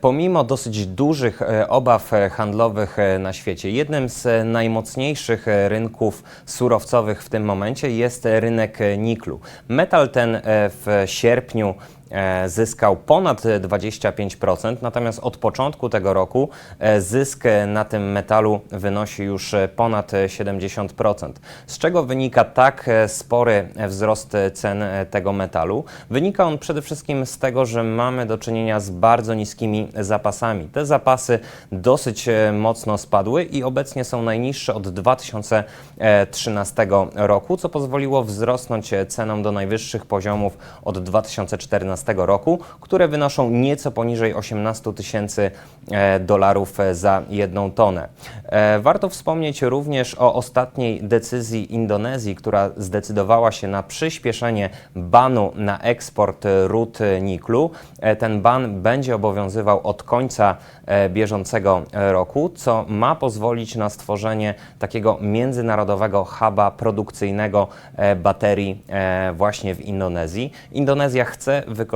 Pomimo dosyć dużych e, obaw e, handlowych e, na świecie, jednym z najmocniejszych rynków surowcowych w tym momencie jest rynek niklu. Metal ten w sierpniu zyskał ponad e, 25%, natomiast od początku tego roku e, zysk e, na tym metalu wynosi już e, ponad e, 70%. Z czego wynika tak e, spory e, wzrost e, cen e, tego metalu? Wynika on przede wszystkim z tego, że mamy do czynienia z bardzo niskimi zapasami. Te zapasy dosyć e, mocno spadły i obecnie są najniższe od 2013 roku, co pozwoliło wzrosnąć e, cenom do najwyższych poziomów od 2014 roku, które wynoszą nieco poniżej 18 tysięcy e, dolarów e, za jedną tonę. E, Warto wspomnieć również o ostatniej decyzji Indonezji, która zdecydowała się na przyspieszenie banu na eksport rud niklu. Ten ban będzie obowiązywał od końca bieżącego roku, co ma pozwolić na stworzenie takiego międzynarodowego huba produkcyjnego baterii właśnie w Indonezji. Indonezja chce wykorzystać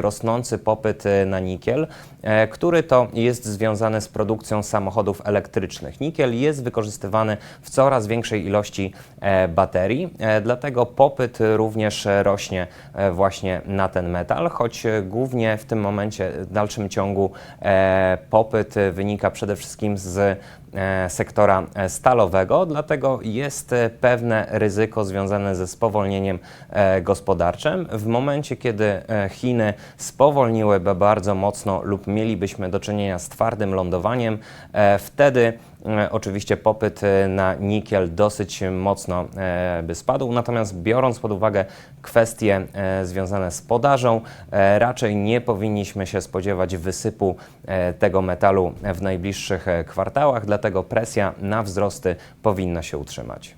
rosnący popyt e, na nikiel, e, który to jest związany z produkcją samochodów elektrycznych. Nikiel jest wykorzystywany w coraz większej ilości e, baterii, dlatego popyt również rośnie właśnie na ten metal, choć głównie w tym momencie, w dalszym ciągu popyt wynika przede wszystkim z sektora e, stalowego, dlatego jest e, pewne ryzyko związane ze spowolnieniem e, gospodarczym. W momencie, kiedy e, Chiny spowolniłyby bardzo mocno lub mielibyśmy do czynienia z twardym lądowaniem, e, wtedy e, oczywiście popyt e, na nikiel dosyć mocno e, by spadł. Natomiast biorąc pod uwagę kwestie e, związane z podażą, e, raczej nie powinniśmy się spodziewać wysypu e, tego metalu w najbliższych e, kwartałach, dlatego presja na wzrosty powinna się utrzymać.